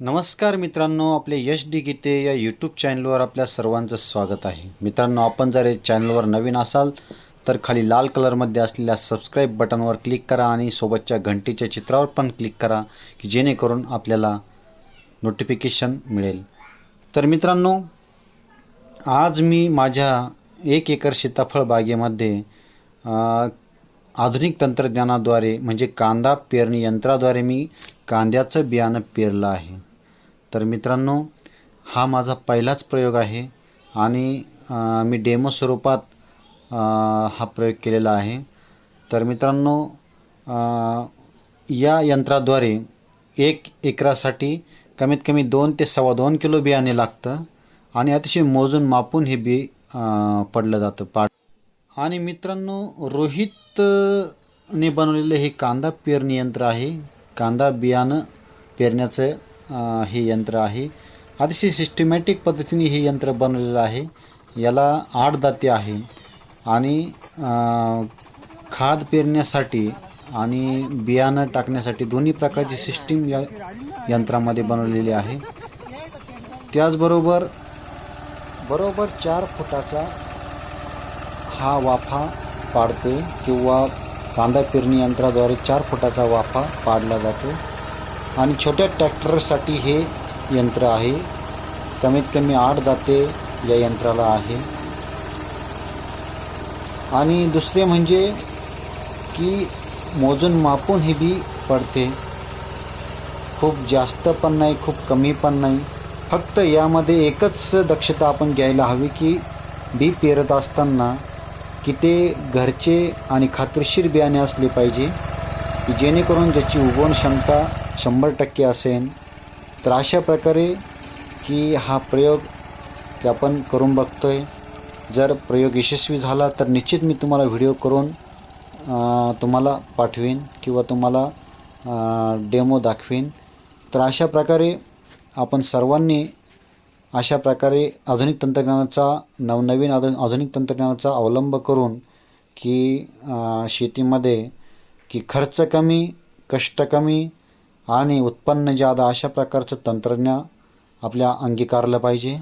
नमस्कार मित्रांनो आपले यश डी गीते या यूट्यूब चॅनलवर आपल्या सर्वांचं स्वागत आहे. मित्रांनो आपण जर या चॅनलवर नवीन असाल तर खाली लाल कलरमध्ये असलेल्या सबस्क्राईब बटनवर क्लिक करा आणि सोबतच्या घंटीच्या चित्रावर पण क्लिक करा की जेणेकरून आपल्याला नोटिफिकेशन मिळेल. तर मित्रांनो आज मी माझ्या एक एकर सीताफळ बागेमध्ये आधुनिक तंत्रज्ञानाद्वारे म्हणजे कांदा पेरणी यंत्राद्वारे मी कांद्याचं बियाणं पेरलं आहे. तर मित्रांनो हा माझा पहिलाच प्रयोग आहे आणि मी डेमो स्वरूपात हा प्रयोग केलेला आहे. तर मित्रांनो या यंत्राद्वारे एक एकरासाठी कमीत कमी दोन ते सव्वा दोन किलो बियाणे लागतं आणि अतिशय मोजून मापून हे बी पडलं जातं पाट. आणि मित्रांनो रोहितने बनवलेलं हे कांदा पेरणी यंत्र आहे. कांदा बियाणं पेरण्याचं हे यंत्र आहे. अतिशय सिस्टमॅटिक पद्धतीने हे यंत्र बनवलेलं आहे. याला आठ दाते आहे. आणि खाद पेरण्यासाठी आणि बियाणं टाकण्यासाठी दोन्ही प्रकारची सिस्टीम या यंत्रामध्ये बनवलेली आहे. त्याचबरोबर बरोबर चार फुटाचा हा वाफा पाडते किंवा कांदा पेरणी यंत्राद्वारे चार फुटाचा वाफा पाडला जातो. आणि छोट्या ट्रॅक्टरसाठी हे यंत्र आहे. कमीत कमी आठ दाते या यंत्राला आहे. आणि दुसरे म्हणजे की मोजून मापून ही बी पडते. खूप जास्त पण नाही खूप कमी पण नाही. फक्त यामध्ये एकच दक्षता आपण घ्यायला हवी की बी पेरत असताना की ते घरचे आणि खात्रीशीर बियाणे असले पाहिजे की जेणेकरून ज्याची उगवण क्षमता शंभर टक्के असेन. तर अशा प्रकारे की हा प्रयोग की आपण करून बघतो आहे जर प्रयोग यशस्वी झाला तर निश्चित मी तुम्हाला व्हिडिओ करून तुम्हाला पाठवेन किंवा तुम्हाला डेमो दाखवेन. तर अशा प्रकारे आपण सर्वांनी अशा प्रकारे आधुनिक तंत्रज्ञानाचा नवनवीन आधु आधुनिक तंत्रज्ञानाचा अवलंब करून की शेतीमध्ये की खर्च कमी कष्ट कमी आणि उत्पन्न ज्यादा अशा प्रकारचं तंत्रज्ञान आपल्या अंगीकारलं पाहिजे.